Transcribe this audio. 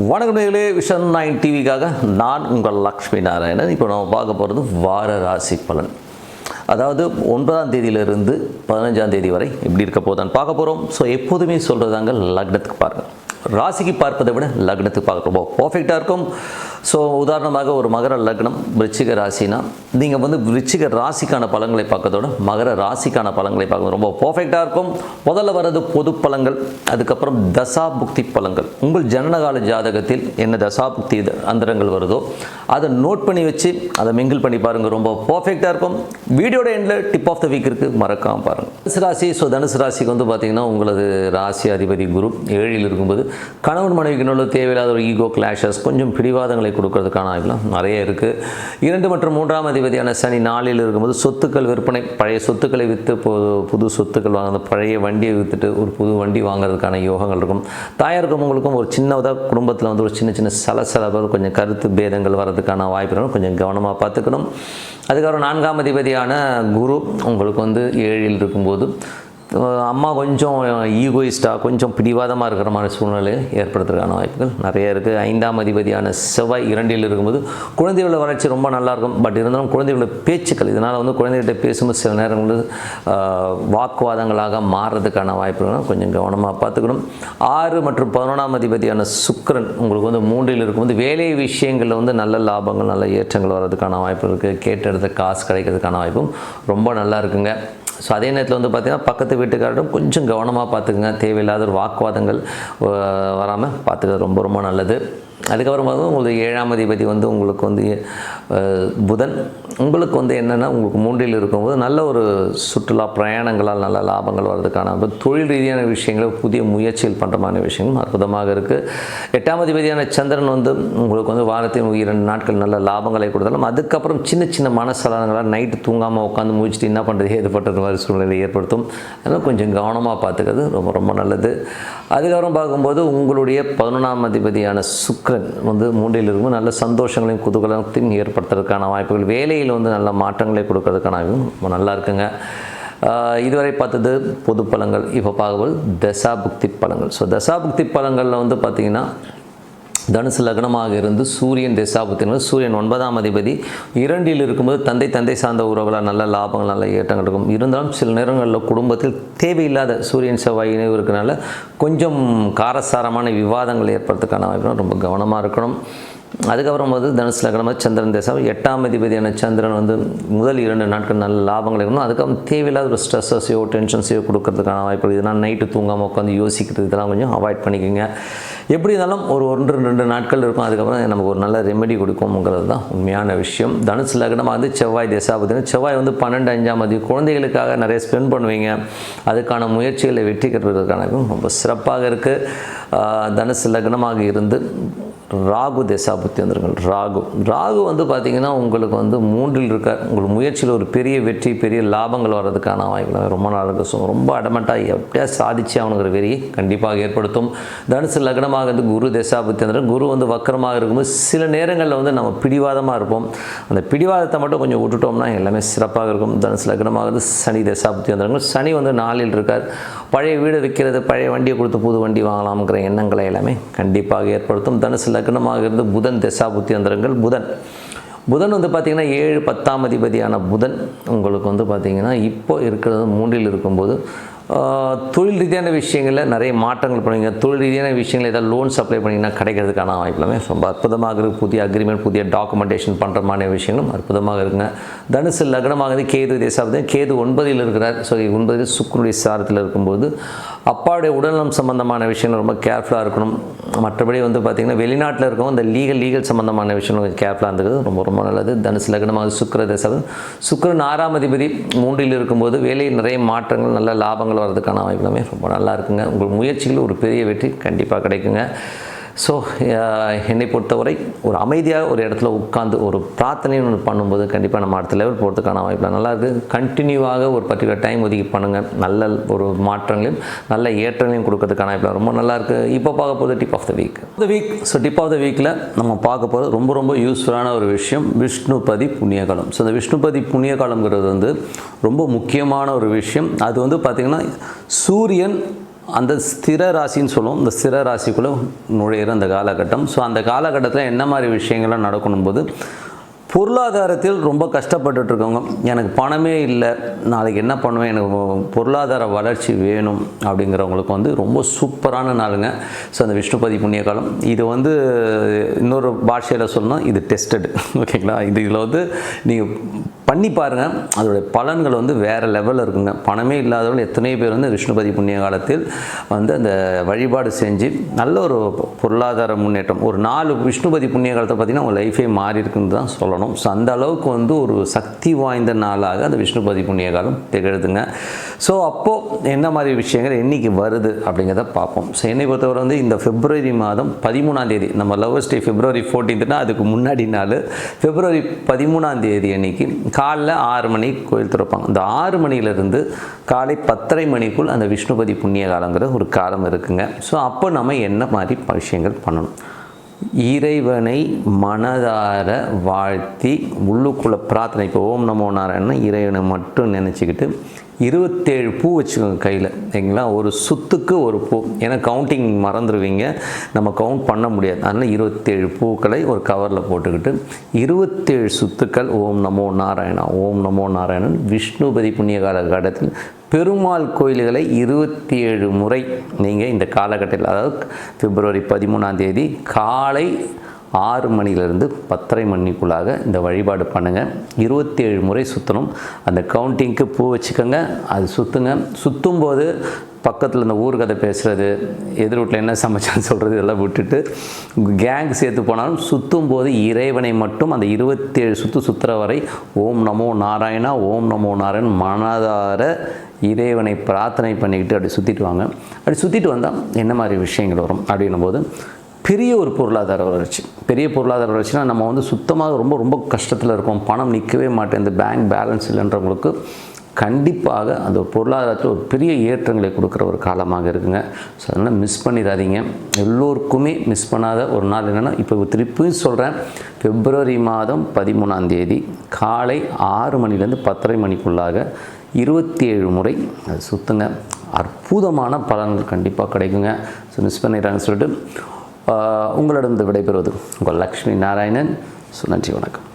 வணக்கம் நேர்களே vision nine டிவிக்காக நான் உங்கள் லக்ஷ்மி நாராயணன். இப்போ நம்ம பார்க்க போகிறது வார ராசி பலன். அதாவது ஒன்பதாம் தேதியிலிருந்து பதினஞ்சாம் தேதி வரை எப்படி இருக்க போதான்னு பார்க்க போகிறோம் ஸோ எப்போதுமே சொல்கிறதாங்க லக்னத்துக்கு பாருங்கள் ராசிக்கு பார்ப்பதை விட லக்னத்துக்கு பார்க்க ரொம்ப பர்ஃபெக்டாக இருக்கும். ஸோ உதாரணமாக ஒரு மகர லக்னம் விருச்சிக ராசினா நீங்கள் வந்து விருச்சிக ராசிக்கான பலன்களை பார்க்கறதோட மகர ராசிக்கான பலன்களை பார்க்கறது ரொம்ப பர்ஃபெக்டாக இருக்கும். முதல்ல வர்றது பொது பழங்கள் அதுக்கப்புறம் தசா புக்தி உங்கள் ஜனனகால ஜாதகத்தில் என்ன தசா புக்தி அந்தரங்கள் வருதோ அதை நோட் பண்ணி வச்சு அதை மிங்கிள் பண்ணி பாருங்கள் ரொம்ப பர்ஃபெக்டாக இருக்கும். வீடியோட எண்டில் டிப் ஆஃப் த வீக் இருக்குது மறக்காமல் பாருங்கள் தனுசு ராசி ஸோ தனுசு ராசிக்கு வந்து பார்த்திங்கன்னா உங்களது ராசி அதிபதி குரு ஏழில் இருக்கும்போது கணவன் மனைவிக்கு தேவையில்லாத ஒரு ஈகோ கிளாஷஸ் கொஞ்சம் பிடிவாதங்களை கொடுக்கறதுக்கான வாய்ப்புலாம் நிறைய இருக்குது இரண்டு மற்றும் மூன்றாம் அதிபதியான சனி நாளில் இருக்கும்போது சொத்துக்கள் விற்பனை பழைய சொத்துக்களை விற்று புது புது சொத்துக்கள் வாங்குறது பழைய வண்டியை விற்றுட்டு ஒரு புது வண்டி வாங்குறதுக்கான யோகங்கள் இருக்கும். தாயார் உங்களுக்கும் ஒரு சின்னதாக குடும்பத்தில் வந்து ஒரு சின்ன சின்ன சலசலப்பு கொஞ்சம் கருத்து பேதங்கள் வர்றதுக்கான வாய்ப்பு இருக்கும். கொஞ்சம் கவனமாக பார்த்துக்கணும். அதுக்கப்புறம் நான்காம் அதிபதியான குரு உங்களுக்கு வந்து ஏழில் இருக்கும்போது அம்மா கொஞ்சம் ஈகோயிஸ்டாக கொஞ்சம் பிடிவாதமாக இருக்கிற மாதிரி சூழ்நிலையை ஏற்படுத்துறதுக்கான வாய்ப்புகள் நிறைய இருக்குது ஐந்தாம் அதிபதியான செவ்வாய் இரண்டில் இருக்கும்போது குழந்தைகளோட வளர்ச்சி ரொம்ப நல்லாயிருக்கும் பட் இருந்தாலும் குழந்தைகளோட பேச்சுக்கள் இதனால் வந்து குழந்தைகிட்ட பேசும்போது சில நேரங்களில் வாக்குவாதங்களாக மாறுறதுக்கான வாய்ப்புகள் கொஞ்சம் கவனமாக பார்த்துக்கணும். ஆறு மற்றும் பதினொன்றாம் அதிபதியான சுக்கரன் உங்களுக்கு வந்து மூன்றில் இருக்கும்போது வேலை விஷயங்களில் வந்து நல்ல லாபங்கள் நல்ல ஏற்றங்கள் வர்றதுக்கான வாய்ப்பு இருக்குது கேட்டெடுத்த காசு கிடைக்கிறதுக்கான வாய்ப்பும் ரொம்ப நல்லா இருக்குங்க. ஸோ அதே நேரத்தில் வந்து பார்த்திங்கன்னா பக்கத்து வீட்டுக்காரரும் கொஞ்சம் கவனமாக பார்த்துக்குங்க தேவையில்லாத ஒரு வாக்குவாதங்கள் வராமல் பார்த்துக்கிறது ரொம்ப ரொம்ப நல்லது. அதுக்கப்புறம் வந்து உங்களுக்கு ஏழாம் அதிபதி வந்து உங்களுக்கு வந்து புதன். உங்களுக்கு வந்து என்னென்னா உங்களுக்கு மூன்றில் இருக்கும்போது நல்ல ஒரு சுற்றுலா பிரயாணங்களால் நல்ல லாபங்கள் வர்றதுக்கான அப்ப தொழில் ரீதியான விஷயங்களை புதிய முயற்சிகள் பண்ணுற மாதிரி அற்புதமாக இருக்குது எட்டாம் அதிபதியான சந்திரன் வந்து உங்களுக்கு வந்து வாரத்தின் இரண்டு நாட்கள் நல்ல லாபங்களை கொடுத்தாலும் அதுக்கப்புறம் சின்ன சின்ன மனசலனங்களாக நைட்டு தூங்காமல் உட்காந்து முடிச்சுட்டு என்ன பண்ணுறது ஏது பண்ணுறது மாதிரி சூழ்நிலை ஏற்படுத்தும். அதனால் கொஞ்சம் கவனமாக பார்த்துக்கிறது ரொம்ப ரொம்ப நல்லது. அதுக்கப்புறம் பார்க்கும்போது உங்களுடைய பதினொன்றாம் அதிபதியான சுக்கிரன் வந்து மூன்றில் இருக்கும்போது நல்ல சந்தோஷங்களையும் குதூகலத்தையும் ஏற்படுத்துறதுக்கான வாய்ப்புகள் வேலை வேலையில் வந்து நல்ல மாற்றங்களை கொடுக்கறதுக்கான நல்லா இருக்குங்க. இதுவரை பார்த்தது பொது பழங்கள் இப்போ பார்க்கும்போது தசாபுக்தி பழங்கள் ஸோ தசாபுக்தி பழங்களில் வந்து பார்த்திங்கன்னா தனுசு லக்னமாக இருந்து சூரியன் திசாபுத்தினால் சூரியன் ஒன்பதாம் அதிபதி இரண்டில் இருக்கும்போது தந்தை தந்தை சார்ந்த உறவுகளால் நல்ல லாபங்கள் நல்ல ஏற்றங்கள் இருக்கும். இருந்தாலும் சில நேரங்களில் குடும்பத்தில் தேவையில்லாத சூரியன் செவ்வாய் இணைவு இருக்கனால கொஞ்சம் காரசாரமான விவாதங்கள் ஏற்படுறதுக்கான வாய்ப்பு ரொம்ப கவனமாக இருக்கணும். அதுக்கப்புறம் வந்து தனுசு லக்னமாக சந்திரன் தேசம் எட்டாம் அதிபதியான சந்திரன் வந்து முதல் இரண்டு நாட்கள் நல்ல லாபங்கள் இருக்கணும் அதுக்கப்புறம் தேவையில்லாத ஒரு ஸ்ட்ரெஸ்ஸஸையோ டென்ஷன்ஸையோ கொடுக்கறதுக்கான வாய்ப்பு இதனால் நைட்டு தூங்காமல் உட்காந்து யோசிக்கிறது இதெல்லாம் கொஞ்சம் அவாய்ட் பண்ணிக்கோங்க. எப்படி இருந்தாலும் ஒரு ஒன்று ரெண்டு நாட்கள் இருக்கும். அதுக்கப்புறம் நமக்கு ஒரு நல்ல ரெமெடி கொடுக்கும்ங்கிறது தான் உண்மையான விஷயம். தனுசு லக்னமாக வந்து செவ்வாய் தேசாபதினா செவ்வாய் வந்து பன்னெண்டு அஞ்சாம் தேதி குழந்தைகளுக்காக நிறைய ஸ்பெண்ட் பண்ணுவீங்க. அதுக்கான முயற்சிகளை வெற்றி கட்டுவதற்கான ரொம்ப சிறப்பாக இருக்குது தனுசு லக்னமாக இருந்து ராகு திசாபுத்தி வந்துருங்கள் ராகு. ராகு வந்து பார்த்திங்கன்னா உங்களுக்கு வந்து மூன்றில் இருக்கார் உங்கள் முயற்சியில் ஒரு பெரிய வெற்றி பெரிய லாபங்கள் வர்றதுக்கான வாய்ப்புகள் ரொம்ப நாள் இருக்குது ஸோ ரொம்ப அடமெண்ட்டாக எப்படியா சாதிச்சு அவனுங்கிற வெறியை கண்டிப்பாக ஏற்படுத்தும். தனுசு லக்னமாக வந்து குரு திசாபுத்தி வந்துடும் குரு வந்து வக்கரமாக இருக்கும்போது சில நேரங்களில் வந்து நம்ம பிடிவாதமாக இருப்போம். அந்த பிடிவாதத்தை மட்டும் கொஞ்சம் விட்டுட்டோம்னா எல்லாமே சிறப்பாக இருக்கும். தனுசு லக்னமாக வந்து சனி திசாபுத்தி வந்துருங்க சனி வந்து நாளில் இருக்கார். பழைய வீடு விற்கிறது பழைய வண்டியை கொடுத்து புது வண்டி வாங்கலாம்ங்கிற எண்ணங்களை எல்லாமே கண்டிப்பாக ஏற்படுத்தும். தனுசு லக்னமாக இருந்து புதன் தசாபுத்தியந்திரங்கள் புதன். புதன் வந்து பார்த்திங்கன்னா ஏழு பத்தாம் அதிபதியான புதன். உங்களுக்கு வந்து பார்த்திங்கன்னா இப்போ இருக்கிறது மூன்றில் இருக்கும்போது தொழில் ரீதியான விஷயங்களில் நிறைய மாற்றங்கள் பண்ணுவீங்க. தொழில் ரீதியான விஷயங்கள் ஏதாவது லோன்ஸ் அப்ளை பண்ணிங்கன்னா கிடைக்கிறதுக்கான வாய்ப்புலாமே. ரொம்ப அற்புதமாக இருக்குது புதிய அக்ரிமெண்ட் புதிய டாக்குமெண்டேஷன் பண்ணுற மாதிரி விஷயங்களும் அற்புதமாக இருக்குங்க. தனுசு லக்னமாகுது. கேது தேசாபதி. கேது ஒன்பதில் இருக்கிறார். ஸோ ஒன்பதில் சுக்கருடைய சாரத்தில் இருக்கும்போது அப்பாவுடைய உடல்நலம் சம்பந்தமான விஷயங்கள் ரொம்ப கேர்ஃபுல்லாக இருக்கணும். மற்றபடி வந்து பார்த்திங்கன்னா வெளிநாட்டில் இருக்கவங்க இந்த லீகல் லீகல் சம்பந்தமான விஷயங்கள் கொஞ்சம் கேர்ஃபுல்லாக இருந்துக்கிறது ரொம்ப ரொம்ப நல்லது. தனுசு லக்னமாக சுக்கர தேசாபதி. சுக்கரன் ஆறாம் அதிபதி மூன்றில் இருக்கும்போது வேலையில் நிறைய மாற்றங்கள் நல்ல லாபங்கள் வர்றதுக்கான வாய்ப்புகளுமே ரொம்ப நல்லா இருக்குங்க. உங்கள் முயற்சிகள் ஒரு பெரிய வெற்றி கண்டிப்பாக கிடைக்குங்க. ஸோ என்னை பொறுத்தவரை ஒரு அமைதியாக ஒரு இடத்துல உட்காந்து ஒரு பிரார்த்தனை ஒன்று பண்ணும்போது கண்டிப்பாக நம்ம அடுத்த லெவல் போகிறதுக்கான வாய்ப்பு நல்லா இருக்குது கண்டினியூவாக ஒரு பர்டிகுலர் டைம் ஒதுக்கி பண்ணுங்கள் நல்ல ஒரு மாற்றங்களையும் நல்ல ஏற்றங்களையும் கொடுக்கறதுக்கான வாய்ப்பு ரொம்ப நல்லா இருக்குது இப்போ பார்க்க போகுது tip of the week the week so tip of the வீக்கில் நம்ம பார்க்க போகிறது ரொம்ப ரொம்ப யூஸ்ஃபுல்லான ஒரு விஷயம் விஷ்ணுபதி புண்ணியகாலம். ஸோ இந்த விஷ்ணுபதி புண்ணியகாலம்ங்கிறது வந்து ரொம்ப முக்கியமான ஒரு விஷயம். அது வந்து பார்த்திங்கன்னா சூரியன் அந்த ஸ்திர ராசின்னு சொல்லுவோம். இந்த ஸ்திர ராசிக்குள்ளே நுழையிற அந்த காலகட்டம். ஸோ அந்த காலகட்டத்தில் என்ன மாதிரி விஷயங்கள்லாம் நடக்கணும் போது பொருளாதாரத்தில் ரொம்ப கஷ்டப்பட்டுட்ருக்கவங்க எனக்கு பணமே இல்லை நாளைக்கு என்ன பண்ணுவேன் எனக்கு பொருளாதார வளர்ச்சி வேணும் அப்படிங்கிறவங்களுக்கு வந்து ரொம்ப சூப்பரான நாளுங்க. ஸோ அந்த விஷ்ணுபதி புண்ணிய காலம். இது வந்து இன்னொரு பாஷையில் சொல்லணும் இது டெஸ்டட் ஓகேங்களா இது இதில் வந்து நீங்கள் பண்ணி பாருங்கள் அதோடைய பலன்கள் வந்து வேறு லெவலில் இருக்குங்க. பணமே இல்லாதவர்கள் எத்தனையோ பேர் வந்து விஷ்ணுபதி புண்ணிய காலத்தில் வந்து அந்த வழிபாடு செஞ்சு நல்ல ஒரு பொருளாதார முன்னேற்றம். ஒரு நாலு விஷ்ணுபதி புண்ணிய காலத்தை பார்த்திங்கன்னா உங்கள் லைஃபே மாறி இருக்குன்னு தான் சொல்லணும். ஸோ அந்த அளவுக்கு வந்து ஒரு சக்தி வாய்ந்த நாளாக அந்த விஷ்ணுபதி புண்ணிய காலம் திகழுதுங்க. ஸோ அப்போது என்ன மாதிரி விஷயங்கள் என்றைக்கு வருது அப்படிங்கிறத பார்ப்போம். ஸோ என்னை பொறுத்தவரை வந்து இந்த பிப்ரவரி மாதம் பதிமூணாம் தேதி நம்ம லவர்ஸ் டே பிப்ரவரி ஃபோர்டீன்த்னா அதுக்கு முன்னாடி நாள் பிப்ரவரி பதிமூணாம் தேதி அன்னைக்கு காலைல ஆறு மணி கோயில் திறப்பாங்க. இந்த ஆறு மணிலேருந்து காலை பத்தரை மணிக்குள் அந்த விஷ்ணுபதி புண்ணிய காலங்கிற ஒரு காலம் இருக்குங்க. ஸோ அப்போ நம்ம என்ன மாதிரி விஷயங்கள் பண்ணணும்? இறைவனை மனதார வாழ்த்தி உள்ளுக்குள்ளே பிரார்த்தனை இப்போ ஓம் நமோ நாராயணன் இறைவனை மட்டும் நினச்சிக்கிட்டு இருபத்தேழு பூ வச்சுக்கோங்க கையில் சரிங்களா? ஒரு சுத்துக்கு ஒரு பூ. ஏன்னா கவுண்டிங் மறந்துடுவீங்க நம்ம கவுண்ட் பண்ண முடியாது. அதனால் இருபத்தேழு பூக்களை ஒரு கவரில் போட்டுக்கிட்டு இருபத்தேழு சுத்துக்கள். ஓம் நமோ நாராயணா ஓம் நமோ நாராயணன். விஷ்ணுபதி புண்ணிய காலகட்டத்தில் பெருமாள் கோயில்களை இருபத்தி ஏழு முறை நீங்கள் இந்த காலகட்டத்தில் அதாவது பிப்ரவரி பதிமூணாம் தேதி காலை ஆறு மணிலேருந்து பத்தரை மணிக்குள்ளாக இந்த வழிபாடு பண்ணுங்கள் இருபத்தி ஏழு முறை சுற்றணும் அந்த கவுண்டிங்க்கு பூ வச்சுக்கோங்க. அது சுற்றுங்க சுற்றும் போது பக்கத்தில் இந்த ஊர்கதை பேசுகிறது எதிர் வீட்டில் என்ன சமைச்சான்னு சொல்கிறது இதெல்லாம் விட்டுட்டு கேங் சேர்த்து போனாலும் சுற்றும் போது இறைவனை மட்டும் அந்த இருபத்தேழு சுற்று சுற்றுற வரை ஓம் நமோ நாராயணா ஓம் நமோ நாராயண் மனதார இறைவனை பிரார்த்தனை பண்ணிக்கிட்டு அப்படி சுற்றிட்டு வாங்க. அப்படி சுற்றிட்டு வந்தால் என்ன மாதிரி விஷயங்கள் வரும்? அப்படின்னும் போது பெரிய ஒரு பொருளாதார வளர்ச்சி. பெரிய பொருளாதார வளர்ச்சினா நம்ம வந்து சுத்தமாக ரொம்ப ரொம்ப கஷ்டத்தில் இருக்கோம். பணம் நிற்கவே மாட்டேன். இந்த பேங்க் பேலன்ஸ் இல்லைன்றவங்களுக்கு கண்டிப்பாக அந்த பொருளாதாரத்தில் ஒரு பெரிய ஏற்றங்களை கொடுக்குற ஒரு காலமாக இருக்குங்க. ஸோ அதனால் மிஸ் பண்ணிடாதீங்க. எல்லோருக்குமே மிஸ் பண்ணாத ஒரு நாள் என்னென்னா இப்போ திருப்பியும் சொல்கிறேன் பிப்ரவரி மாதம் பதிமூணாம் தேதி காலை ஆறு மணிலேருந்து பத்தரை மணிக்குள்ளாக இருபத்தி ஏழு முறை அது சுத்துங்க. அற்புதமான பலன்கள் கண்டிப்பாக கிடைக்குங்க. ஸோ மிஸ் பண்ணிடுறாங்கன்னு சொல்லிட்டு உங்களிடம் விடைபெறுவது உங்கள் லக்ஷ்மி நாராயணன். ஸோ நன்றி வணக்கம்.